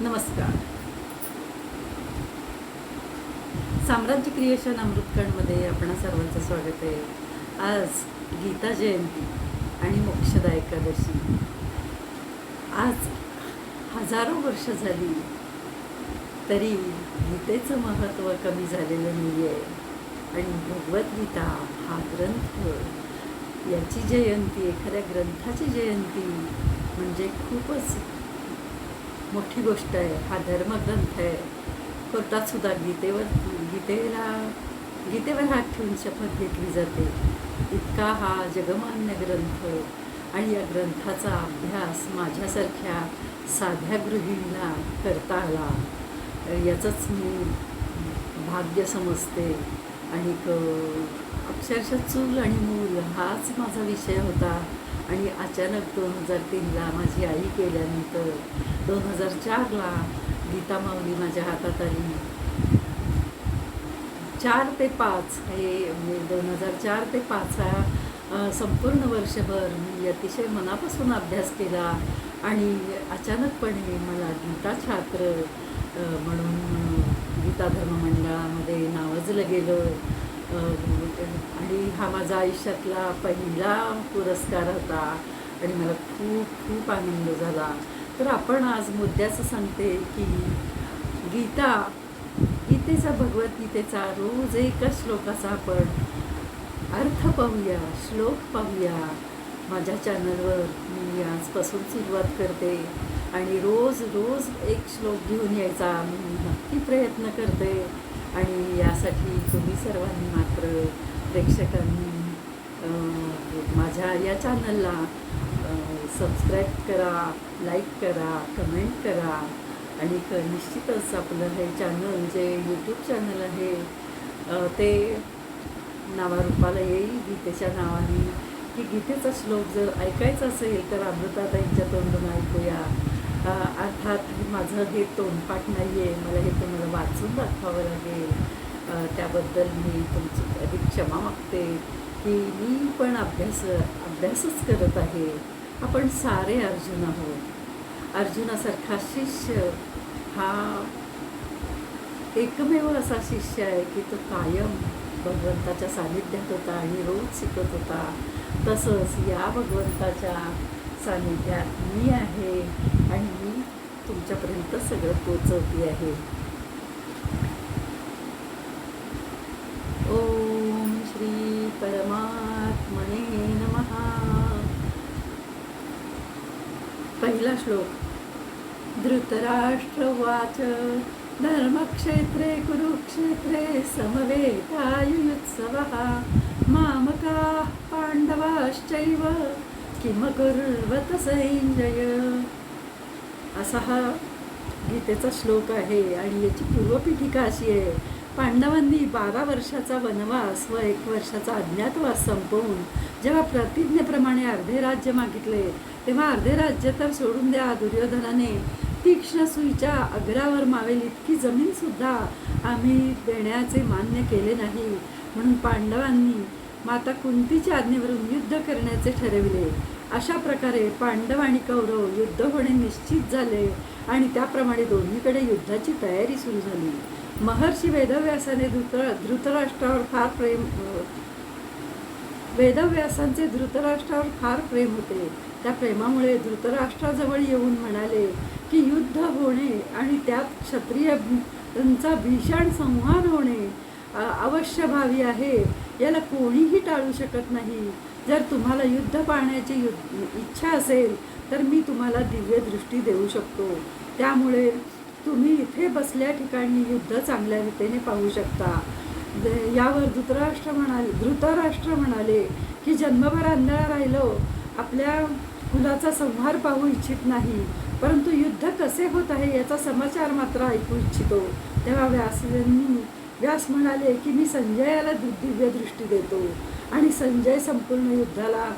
नमस्कार. साम्राज्य क्रिएशन अमृतकंडमध्ये आपणा सर्वांचं स्वागत आहे. आज गीता जयंती आणि मोक्षदा एकादशी. आज हजारो वर्ष झाली तरी गीतेचं महत्त्व कमी झालेलं नाही आहे आणि भगवद्गीता हा ग्रंथ याची जयंती एखाद्या ग्रंथाची जयंती म्हणजे खूपच मोठी गोष्ट आहे. हा धर्मग्रंथ आहे. कोर्टात सुद्धा गीतेवर. गीतेला गीतेवर हात ठेवून शपथ घेतली जाते. इतका हा जगमान्य ग्रंथ. आणि या ग्रंथाचा अभ्यास माझ्यासारख्या साध्या गृहिणीला करता आला. याचंच मी भाग्य समजते. आणि अक्षरशः चूल आणि मूल हाच माझा विषय होता. आणि अचानक दोन हजार तीनला माझी आई केल्यानंतर दोन हजार चारला गीता माऊली माझ्या हातात आली. चार ते पाच हे म्हणजे दोन हजार चार ते पाच हा संपूर्ण वर्षभर मी अतिशय मनापासून अभ्यास केला आणि अचानकपणे मला गीता छात्र म्हणून गीता धर्म मंडळामध्ये नावाजलं गेलं. आणि हा माझा आयुष्यातला पहिला पुरस्कार होता आणि मला खूप खूप आनंद झाला. तर आपण आज मुद्द्याचं सांगते की गीता गीतेचा भगवद्गीतेचा रोज एका श्लोकाचा आपण अर्थ पाहूया श्लोक पाहूया. माझ्या चॅनलवर मी आजपासून सुरुवात करते आणि रोज रोज एक श्लोक घेऊन यायचा. मी नक्की प्रयत्न करते. आणि यासाठी तुम्ही सर्वांनी मात्र प्रेक्षकांनी माझ्या या चॅनलला सबस्क्राईब करा लाईक करा कमेंट करा. आणि क निश्चितच आपलं हे चॅनल जे यूट्यूब चॅनल आहे ते नावारूपाला येईल गीतेच्या नावाने. की गीतेचा श्लोक जर ऐकायचा असेल तर अमृताताईंच्या तोंडून ऐकूया. अर्थात माझं हे तोंडपाठ नाही आहे मला हे तुम्हाला वाचून दाखवावं लागेल. त्याबद्दल मी तुमची अधिक क्षमा मागते. की मी पण अभ्यास अभ्यासच करत आहे. आपण सारे अर्जुन आहोत. अर्जुनासारखा शिष्य हा एकमेव असा शिष्य आहे की तो कायम भगवंताच्या सानिध्यात होता आणि रोज शिकत होता. तसंच या भगवंताच्या सानिध्यात मी आहे आणि मी तुमच्यापर्यंत सगळं पोचवते आहे. ओम श्री परमात्मने पहिला श्लोक. धृतराष्ट्रवाच धर्मक्षेत्रे कुरुक्षेत्रे समवेतायुत्सवः मामकाः पाण्डवाश्चैव किमकुर्वत सैंजय असा हा गीतेचा श्लोक आहे आणि याची पूर्वपीठिका अशी आहे. पांडवांनी बारा वर्षाचा वनवास व एक वर्षाचा अज्ञातवास संपवून जेव्हा प्रतिज्ञेप्रमाणे अर्धे राज्य मागितले तेव्हा अर्धे राज्य तर सोडून द्या दुर्योधनाने. तीक्ष्ण सुईच्या अग्रावर मावेल इतकी जमीनसुद्धा आम्ही देण्याचे मान्य केले नाही. म्हणून पांडवांनी माता कुंतीच्या आज्ञेवरून युद्ध करण्याचे ठरविले. अशा प्रकारे पांडव आणि कौरव युद्ध होणे निश्चित झाले आणि त्याप्रमाणे दोन्हीकडे युद्धाची तयारी सुरू झाली. महर्षी वेदव्यासाने धृत धृतराष्ट्रावर फार प्रेम वेदव्यासांचे धृतराष्ट्रावर फार प्रेम होते. त्या प्रेमामुळे धृतराष्ट्राजवळ येऊन म्हणाले की युद्ध होणे आणि त्यात क्षत्रियांचा भीषण संहार होणे अवश्यभावी अवश्य भावी आहे. याला कोणीही टाळू शकत नाही. जर तुम्हाला युद्ध पाहण्याची यु इच्छा असेल तर मी तुम्हाला दिव्य दृष्टी देऊ शकतो. त्यामुळे तुम्ही इथे बसल्या ठिकाणी युद्ध चांगल्या रीतीने पाहू शकता. यावर धृतराष्ट्र म्हणाले धृतराष्ट्र म्हणाले की जन्मभर आंधळा राहिलो. आपल्या कुलाचा संहार पाहू इच्छित नाही. परंतु युद्ध कसे होत आहे याचा समाचार मात्र ऐकू इच्छितो. तेव्हा व्यासांनी व्यास म्हणाले की मी संजयाला दि- दिव्य दृष्टी देतो. आणि संजय संपूर्ण युद्धाला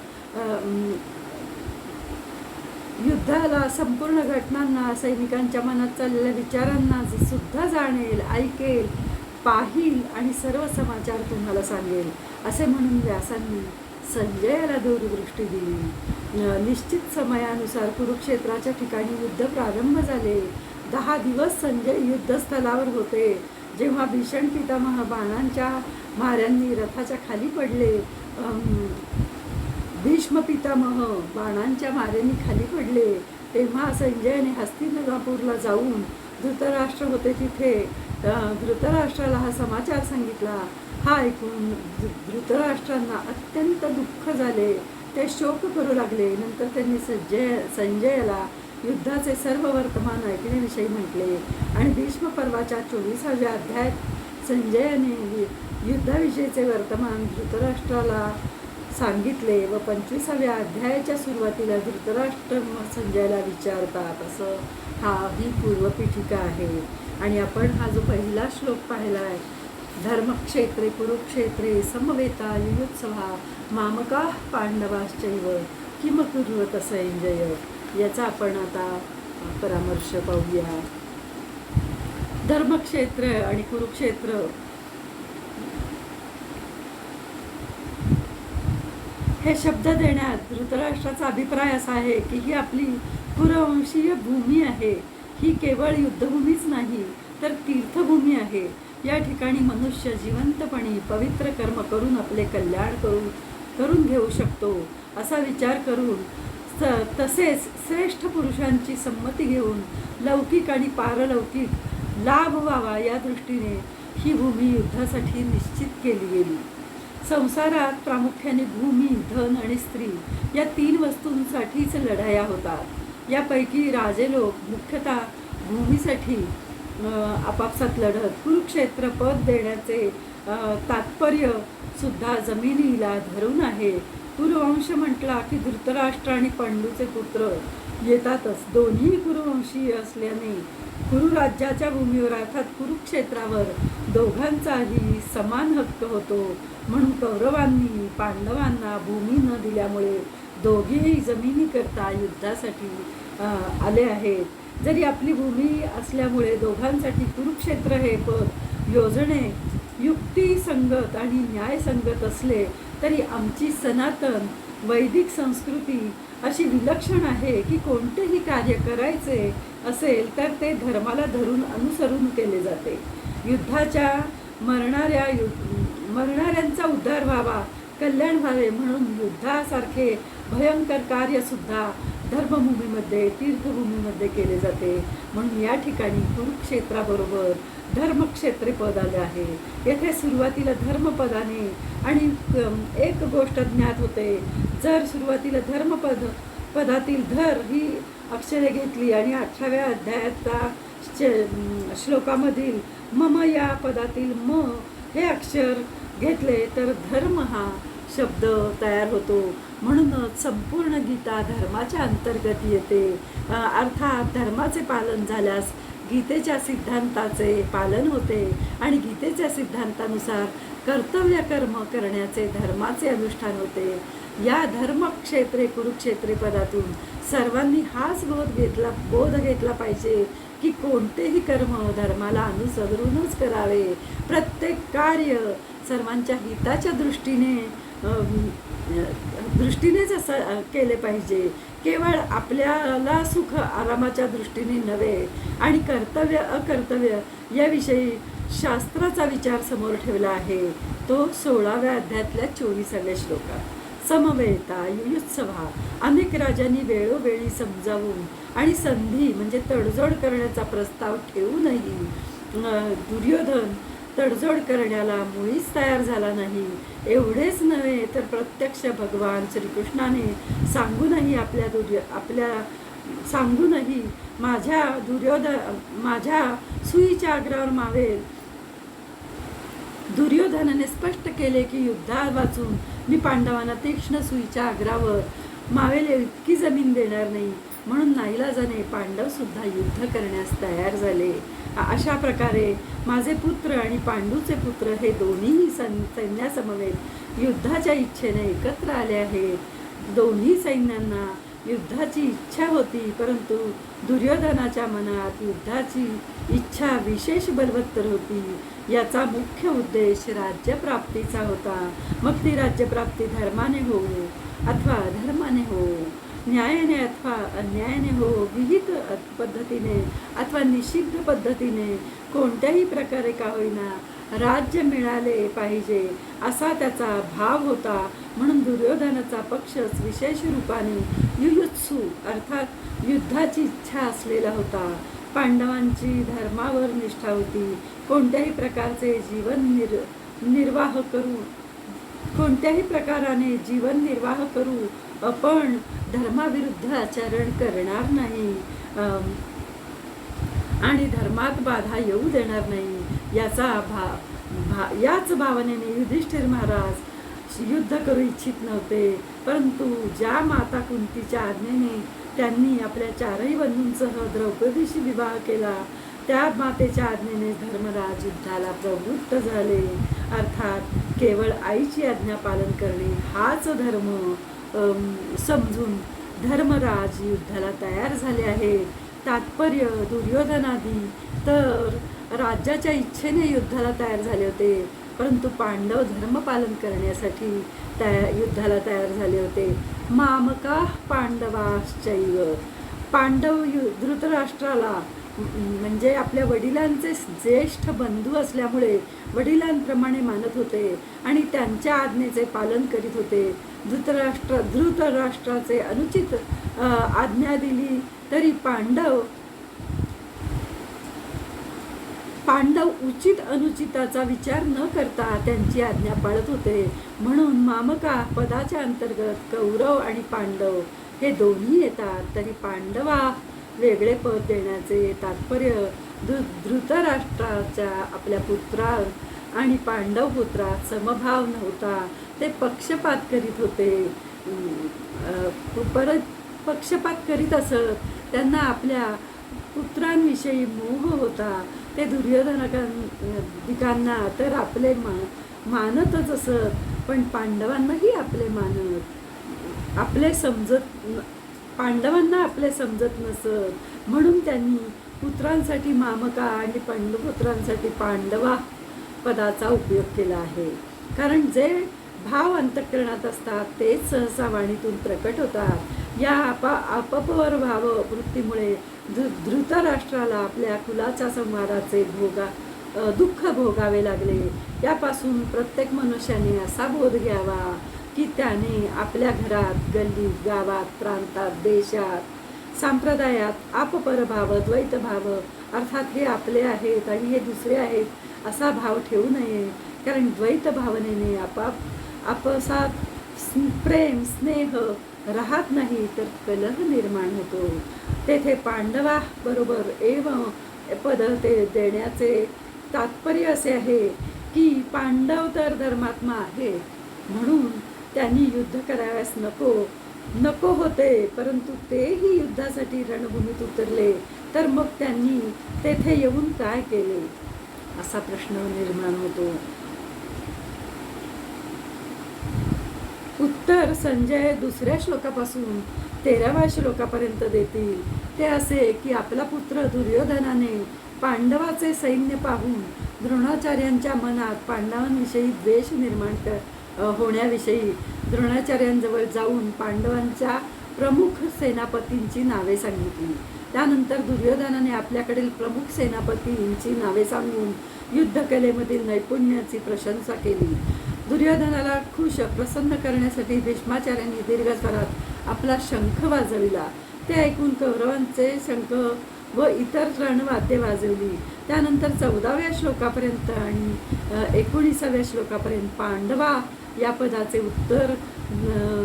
युद्धाला संपूर्ण घटनांना सैनिकांच्या मनात चाललेल्या विचारांना सुद्धा जाणेल ऐकेल पाहिल आणि सर्व समाचार तुम्हाला सांगेल. असे म्हणून व्यासांनी संजयाला दूरदृष्टी दिली. निश्चित समयानुसार कुरुक्षेत्राच्या ठिकाणी युद्ध प्रारंभ झाले. दहा दिवस संजय युद्धस्थलावर होते. जेव्हा भीषण पितामह बाणांच्या माऱ्यांनी रथाच्या खाली पडले भीष्म पितामह बाणांच्या माऱ्यांनी खाली पडले तेव्हा संजयने हस्तिनापूरला जाऊन धृतराष्ट्र होते तिथे. धृतराष्ट्राला हा समाचार सांगितला. हा ऐकून धृतराष्ट्रांना अत्यंत दुःख झाले. ते शोक करू लागले. नंतर त्यांनी संजय संजयाला युद्धाचे सर्व वर्तमान ऐकण्याविषयी म्हटले. आणि भीष्म पर्वाच्या चोवीसाव्या अध्यायात संजयाने यु- युद्धाविषयीचे वर्तमान धृतराष्ट्राला सांगितले व पंचवीसाव्या अध्यायाच्या सुरुवातीला धृतराष्ट्र संजयला विचारतात असं हा ही पूर्वपीठिका आहे. आणि आपण हा जो पहिला श्लोक पाहिला आहे धर्मक्षेत्रे कुरुक्षेत्रे समवेता युयुत्सवा मामका पांडवाश्चैव किम कुर्वत संजय? याचा आपण आता परामर्श पाहूया. धर्मक्षेत्र आणि कुरुक्षेत्र. हे शब्द देण्यात धृतराष्ट्राचा अभिप्राय असा आहे की ही आपली पुरवंशीय भूमी आहे. ही केवळ युद्धभूमीच नाही तर तीर्थभूमी आहे. या ठिकाणी मनुष्य जिवंतपणे पवित्र कर्म करून आपले कल्याण करून करून घेऊ शकतो असा विचार करून तसेच श्रेष्ठ पुरुषांची संमती घेऊन लौकिक आणि पारलौकिक लाभ व्हावा या दृष्टीने ही भूमी युद्धासाठी निश्चित केली गेली. संसारात प्रामुख्याने भूमी धन आणि स्त्री या तीन वस्तूंसाठीच लढाया होतात यापैकी राजे लोक मुख्यतः भूमीसाठी आपापसात लढत कुरुक्षेत्र पद देण्याचे तात्पर्य सुद्धा जमिनीला धरून आहे. कुरुवंश म्हटला की धृतराष्ट्र आणि पांडूचे पुत्र येतातच. दोन्ही कुरुवंशीय असल्याने कुरुराज्याच्या भूमीवर अर्थात कुरुक्षेत्रावर दोघांचाही समान हक्क होतो. म्हणून कौरवांनी पांडवांना भूमी न दिल्यामुळे दोघेही जमिनीकरता युद्धासाठी आले आहेत. जरी आपली भूमी असल्यामुळे दोघांसाठी कुरुक्षेत्र हे पद योजने युक्तिसंगत आणि न्यायसंगत असले तरी आमची सनातन वैदिक संस्कृती अशी विलक्षण आहे की कोणतेही कार्य करायचे असेल तर ते धर्माला धरून अनुसरून केले जाते. युद्धाच्या मरणाऱ्या यु मरणाऱ्यांचा उद्धार व्हावा कल्याण व्हावे म्हणून युद्धासारखे भयंकर कार्यसुद्धा धर्मभूमीमध्ये तीर्थभूमीमध्ये केले जाते. म्हणून या ठिकाणी कुरुक्षेत्राबरोबर धर्मक्षेत्रे पद आले आहे. येथे सुरुवातीला धर्मपदाने आणि एक गोष्ट ज्ञात होते. जर सुरुवातीला धर्मपद पदातील धर ही अक्षरे घेतली आणि अठराव्या अध्यायाच्या श्लोकामधील मम या पदातील म हे अक्षर घेतले तर धर्म हा शब्द तयार होतो. म्हणूनच संपूर्ण गीता धर्माच्या अंतर्गत येते. अर्थात धर्माचे पालन झाल्यास गीतेच्या सिद्धांताचे पालन होते आणि गीतेच्या सिद्धांतानुसार कर्तव्य कर्म करण्याचे धर्माचे अनुष्ठान होते. या धर्मक्षेत्रे कुरुक्षेत्रे पदातून सर्वांनी हाच बोध घेतला बोध घेतला पाहिजे की कोणतेही कर्म धर्माला अनुसरूनच करावे. प्रत्येक कार्य सर्वांच्या हिताच्या दृष्टीने दृष्टीनेच असं केले पाहिजे. केवळ आपल्याला सुख आरामाच्या दृष्टीने नव्हे आणि कर्तव्य अकर्तव्य याविषयी शास्त्राचा विचार समोर ठेवला आहे. तो सोळाव्या अध्यायातल्या चोवीसाव्या श्लोकात. समवेता युयुत्सवा अनेक राजांनी वेळोवेळी समजावून आणि संधी म्हणजे तडजोड करण्याचा प्रस्ताव ठेवूनही दुर्योधन तडजोड करण्याला मुळीच तयार झाला नाही. एवढेच नव्हे तर प्रत्यक्ष भगवान श्रीकृष्णाने सांगूनही आपल्या दुर्य आपल्या सांगूनही माझ्या दुर्योधन माझ्या सुईच्या आग्रहावर मावेल. दुर्योधनाने स्पष्ट केले की युद्धात वाचून मी पांडवांना तीक्ष्ण सुईच्या आग्रावर मावेल इतकी जमीन देणार नाही. म्हणून नाईलाजाने पांडव सुद्धा युद्ध करण्यास तयार झाले. अशा प्रकारे माझे पुत्र आणि पांडूचे पुत्र हे दोन्हीही सैन सैन्यासमवेत युद्धाच्या इच्छेने एकत्र आले आहेत. दोन्ही सैन्यांना युद्धाची इच्छा होती परंतु दुर्योधनाच्या मनात युद्धाची इच्छा विशेष बलवत्तर होती. याचा मुख्य उद्देश राज्यप्राप्तीचा होता. मग ती राज्यप्राप्ती धर्माने होऊ अथवा अधर्माने हो. न्यायाने अथवा अन्यायाने हो विहित पद्धतीने अथवा निषिद्ध पद्धतीने कोणत्याही प्रकारे का होईना राज्य मिळाले पाहिजे असा त्याचा भाव होता म्हणून दुर्योधनाचा पक्षच विशेष रूपाने युयुत्सू अर्थात युद्धाची इच्छा असलेला होता. पांडवांची धर्मावर निष्ठा होती. कोणत्याही प्रकारचे जीवन निर निर्वाह करू कोणत्याही प्रकाराने जीवन निर्वाह करू आपण धर्माविरुद्ध आचरण करणार नाही. आणि धर्मात बाधा येऊ देणार नाही. याचा भा भा याच भावनेने युधिष्ठिर महाराज युद्ध करू इच्छित नव्हते. परंतु ज्या माता कुंतीच्या आज्ञेने त्यांनी आपल्या चारही बंधूंसह द्रौपदीशी विवाह केला त्या मातेच्या आज्ञेने धर्मराज युद्धाला प्रवृत्त झाले. अर्थात केवळ आईची आज्ञा पालन करणे हाच धर्म. समजून धर्मराज युद्धाला तयार झाले आहेत तात्पर्य दुर्योधनादी. तर राज्याच्या इच्छेने युद्धाला तयार झाले होते. परंतु पांडव धर्मपालन करण्यासाठी तया युद्धाला तयार झाले होते. मामका पांडवाश्चैव. पांडव यु धृतराष्ट्राला म्हणजे आपल्या वडिलांचे ज्येष्ठ बंधू असल्यामुळे वडिलांप्रमाणे मानत होते आणि त्यांच्या आज्ञेचे पालन करीत होते. धृतराष्ट्र धृतराष्ट्राचे अनुचित आज्ञा दिली तरी पांडव पांडव उचित अनुचिताचा विचार न करता त्यांची आज्ञा पाळत होते. म्हणून मामका पदाच्या अंतर्गत कौरव आणि पांडव हे दोन्ही येतात. तरी पांडवा वेगळे पद देण्याचे तात्पर्य धृ धृतराष्ट्राच्या आपल्या पुत्रा आणि पांडव पुत्रात समभाव नव्हता. ते पक्षपात करीत होते. परत पक्षपात करीत असत. त्यांना आपल्या पुत्रांविषयी मोह होता. ते दुर्योधनकांना तर आपले मा मानतच असत पण पांडवांनाही आपले मानत आपले समजत पांडवांना आपले समजत नसत. म्हणून त्यांनी पुत्रांसाठी मामका आणि पांडुपुत्रांसाठी पांडवा पदाचा उपयोग केला आहे. कारण जे भाव अंतःकरणात असतात तेच सहसा वाणीतून प्रकट होतात. या आपा अपपर भाव वृत्तीमुळे धृ धृतराष्ट्राला आपल्या कुलाच्या संवादाचे भोगा दुःख भोगावे लागले. यापासून प्रत्येक मनुष्याने असा बोध घ्यावा की त्याने आपल्या घरात गल्लीत गावात प्रांतात देशात संप्रदायात आपपरभाव द्वैतभाव अर्थात हे आपले आहेत आणि हे दुसरे आहेत असा भाव ठेवू नये. कारण द्वैत भावनेने आपाप आपसात प्रेम स्नेह राहत नाही तर कलह निर्माण होतो. तेथे पांडवा बरोबर एव पद ते देण्याचे तात्पर्य असे आहे की पांडव तर धर्मात्मा आहे. म्हणून त्यांनी युद्ध कराव्यास नको नको होते परंतु तेही युद्धासाठी रणभूमीत उतरले. तर मग त्यांनी तेथे येऊन काय केले? असा प्रश्न निर्माण होतो. उत्तर संजय दुसऱ्या श्लोकापासून तेराव्या श्लोकापर्यंत देतील. ते असे की आपला पुत्र दुर्योधनाने पांडवाचे सैन्य पाहून द्रोणाचार्यांच्या मनात पांडवांविषयी द्वेष निर्माण कर होण्याविषयी द्रोणाचार्यांजवळ जाऊन पांडवांच्या प्रमुख सेनापतींची नावे सांगितली. त्यानंतर दुर्योधनाने आपल्याकडील प्रमुख सेनापतींची नावे सांगून युद्धकलेमधील नैपुण्याची प्रशंसा केली. दुर्योधनाला खुश प्रसन्न करण्यासाठी भीष्माचार्यांनी दीर्घस्वरात आपला शंख वाजविला. ते ऐकून कौरवांचे शंख व इतर रणवाद्ये वाजवली. त्यानंतर चौदाव्या श्लोकापर्यंत आणि एकोणीसाव्या श्लोकापर्यंत पांडवा या पदाचे उत्तर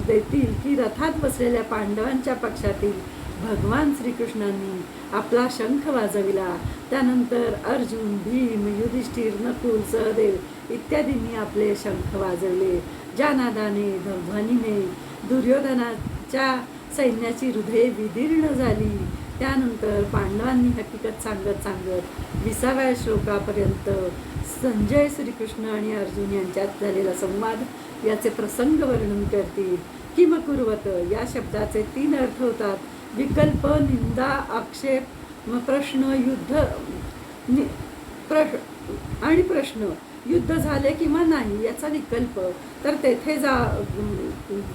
देतील की रथात बसलेल्या पांडवांच्या पक्षातील भगवान श्रीकृष्णांनी आपला शंख वाजविला. त्यानंतर अर्जुन भीम युधिष्ठिर नकुल सहदेव इत्यादींनी आपले शंख वाजवले. ज्या नादाने ध्वनीने दुर्योधनाच्या सैन्याची हृदय विदीर्ण झाली. त्यानंतर पांडवांनी हकीकत सांगत सांगत विसाव्या श्लोकापर्यंत संजय श्रीकृष्ण आणि अर्जुन यांच्यात झालेला संवाद याचे प्रसंग वर्णन करतील. किम कुर्वत या शब्दाचे तीन अर्थ होतात. विकल्प निंदा आक्षेप म प्रश्न युद्ध नि- प्रश आणि प्रश्न. युद्ध झाले किंवा नाही याचा विकल्प तर तेथे जा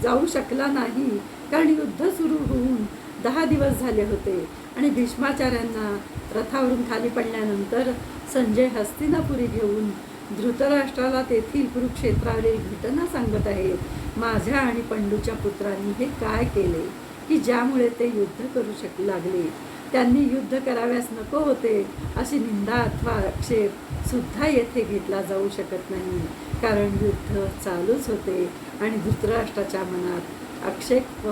जाऊ शकला नाही. कारण युद्ध सुरू होऊन दहा दिवस झाले होते आणि भीष्माचार्यांना रथावरून खाली पडल्यानंतर संजय हस्तिनापुरी घेऊन धृतराष्ट्राला तेथील कुरुक्षेत्रावरील घटना सांगत आहे माझ्या आणि पंडूच्या पुत्रांनी हे काय केले की ज्यामुळे ते युद्ध करू शक लागले? त्यांनी युद्ध कराव्यास नको होते अशी निंदा अथवा आक्षेप सुद्धा येथे घेतला जाऊ शकत नाही. कारण युद्ध चालूच होते आणि धृतराष्ट्राच्या मनात आक्षेप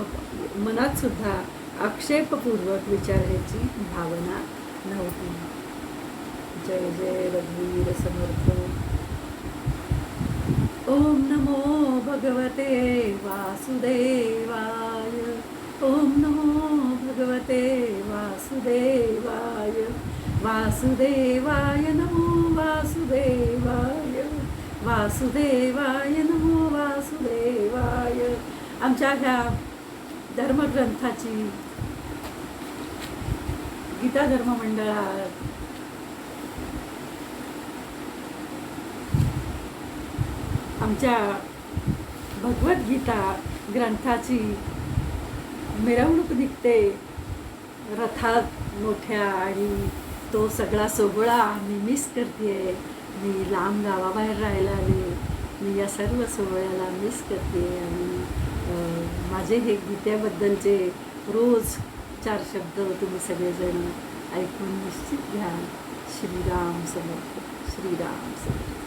मनात सुद्धा आक्षेपपूर्वक विचारायची भावना नव्हती. जय जय रघुवीर समर्थ. ओम नमो भगवते वासुदेवाय. ओम नमो भगवते वासुदेवाय वासुदेवाय नमो वासुदेवाय वासुदेवाय नमो वासुदेवाय. आमच्या ह्या धर्मग्रंथाची गीता धर्म मंडळात आमच्या भगवद्गीता ग्रंथाची मिरवणूक निघते. रथात मोठ्या आणि तो सगळा सोहळा मी मिस करते मी लांब गावाबाहेर राहायला आले. मी या सर्व सोहळ्याला मिस करते आणि माझे हे गीत्याबद्दलचे रोज चार शब्द तुम्ही सगळेजण ऐकून निश्चित घ्या. श्रीराम समर्थ श्रीराम समर्थ